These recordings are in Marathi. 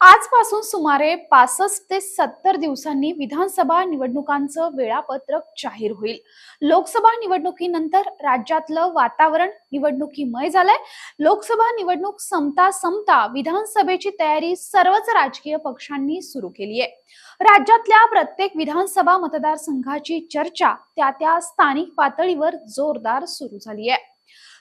आजपासून सुमारे पासष्ट ते सत्तर दिवसांनी विधानसभा निवडणुकांचं वेळापत्रक जाहीर होईल. लोकसभा निवडणुकीनंतर राज्यातलं वातावरण निवडणुकीमय झालंय. लोकसभा निवडणूक संपता संपता विधानसभेची तयारी सर्वच राजकीय पक्षांनी सुरू केली आहे. राज्यातल्या प्रत्येक विधानसभा मतदारसंघाची चर्चा त्या त्या स्थानिक पातळीवर जोरदार सुरू झाली आहे.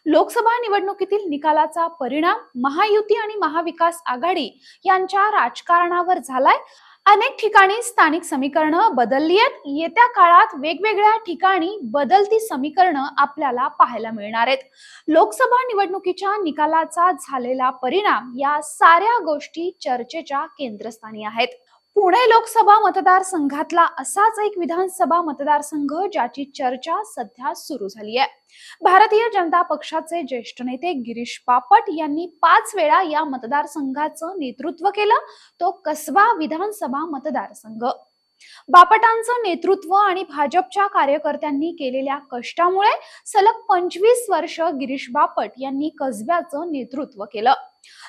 लोकसभा निवडणुकीतील निकालाचा परिणाम महायुती आणि महाविकास आघाडी यांच्या राजकारणावर झालाय. अनेक ठिकाणी स्थानिक समीकरणं बदलली आहेत. येत्या काळात वेगवेगळ्या ठिकाणी बदलती समीकरणं आपल्याला पाहायला मिळणार आहेत. लोकसभा निवडणुकीच्या निकालाचा झालेला परिणाम या साऱ्या गोष्टी चर्चेच्या केंद्रस्थानी आहेत. पुणे लोकसभा मतदारसंघातला असाच एक विधानसभा मतदारसंघ ज्याची चर्चा सध्या सुरू झाली आहे. भारतीय जनता पक्षाचे ज्येष्ठ नेते गिरीश बापट यांनी पाच वेळा या मतदारसंघाचं नेतृत्व केलं. तो कसबा विधानसभा मतदारसंघ. बापटांचं नेतृत्व आणि भाजपच्या कार्यकर्त्यांनी केलेल्या कष्टामुळे सलग पंचवीस वर्ष गिरीश बापट यांनी कसब्याचं नेतृत्व केलं.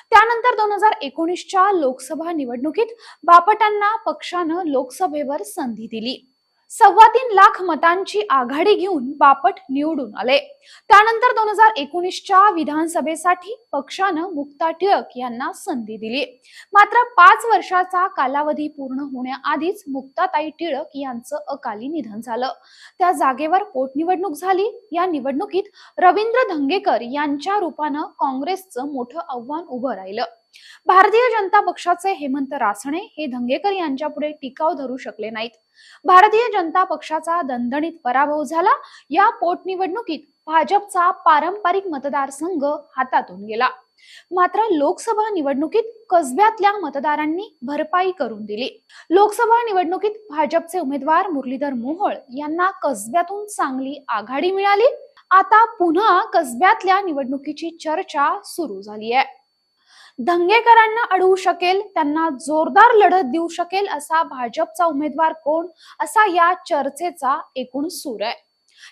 त्यानंतर दोन हजार एकोणीसच्या लोकसभा निवडणुकीत बापटांना पक्षानं लोकसभेवर संधी दिली. सव्वा तीन लाख मतांची आघाडी घेऊन बापट निवडून आले. त्यानंतर दोन हजार एकोणीसच्या विधानसभेसाठी पक्षानं मुक्ता टिळक यांना संधी दिली. मात्र पाच वर्षाचा कालावधी पूर्ण होण्याआधीच मुक्ताताई टिळक यांचं अकाली निधन झालं. त्या जागेवर पोटनिवडणूक झाली. या निवडणुकीत रवींद्र धंगेकर यांच्या रूपानं काँग्रेसचं मोठं आव्हान उभं राहिलं. भारतीय जनता पक्षाचे हेमंत रासणे हे धंगेकर यांच्या पुढे टिकाव धरू शकले नाहीत. भारतीय जनता पक्षाचा दणदणीत पराभव झाला या पोटनिवडणुकीत भाजपचा पारंपरिक मतदारसंघ हातातून गेला. मात्र लोकसभा निवडणुकीत कसब्यातल्या मतदारांनी भरपाई करून दिली. लोकसभा निवडणुकीत भाजपचे उमेदवार मुरलीधर मोहोळ यांना कसब्यातून चांगली आघाडी मिळाली. आता पुन्हा कसब्यातल्या निवडणुकीची चर्चा सुरू झाली आहे. दंगेकरांना अडवू शकेल त्यांना जोरदार लढत देऊ शकेल असा भाजपचा उमेदवार कोण? असा या चर्चेचा एकूण सूर आहे.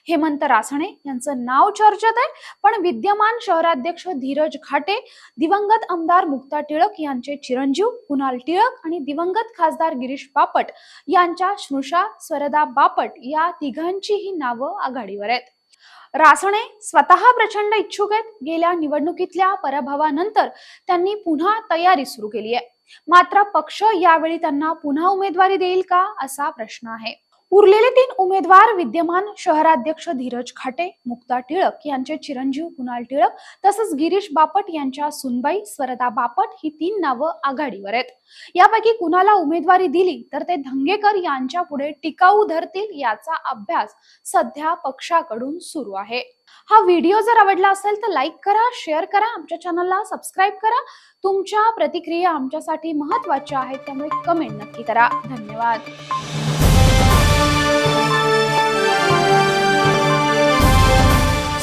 हेमंत रासणे यांचं नाव चर्चेत आहे पण विद्यमान शहराध्यक्ष धीरज घाटे दिवंगत आमदार मुक्ता टिळक यांचे चिरंजीव कुणाल टिळक आणि दिवंगत खासदार गिरीश बापट यांच्या स्नुषा स्वरदा बापट या तिघांचीही नावं आघाडीवर आहेत. रासणे स्वतः प्रचंड इच्छुक आहेत. गेल्या निवडणुकीतल्या पराभवानंतर त्यांनी पुन्हा तयारी सुरू केली आहे. मात्र पक्ष यावेळी त्यांना पुन्हा उमेदवारी देईल का असा प्रश्न आहे. उरलेले तीन उमेदवार विद्यमान शहराध्यक्ष धीरज खाटे मुक्ता टिळक यांचे चिरंजीव कुणाल टिळक तसंच गिरीश बापट यांच्या सुनबाई स्वरदा बापट ही तीन नावं आघाडीवर आहेत. यापैकी कुणाला उमेदवारी दिली तर ते धंगेकर यांच्या पुढे टिकाऊ धरतील याचा अभ्यास सध्या पक्षाकडून सुरू आहे. हा व्हिडिओ जर आवडला असेल तर लाईक करा शेअर करा आमच्या चॅनलला सबस्क्राईब करा. तुमच्या प्रतिक्रिया आमच्यासाठी महत्त्वाच्या आहेत त्यामुळे कमेंट नक्की करा. धन्यवाद.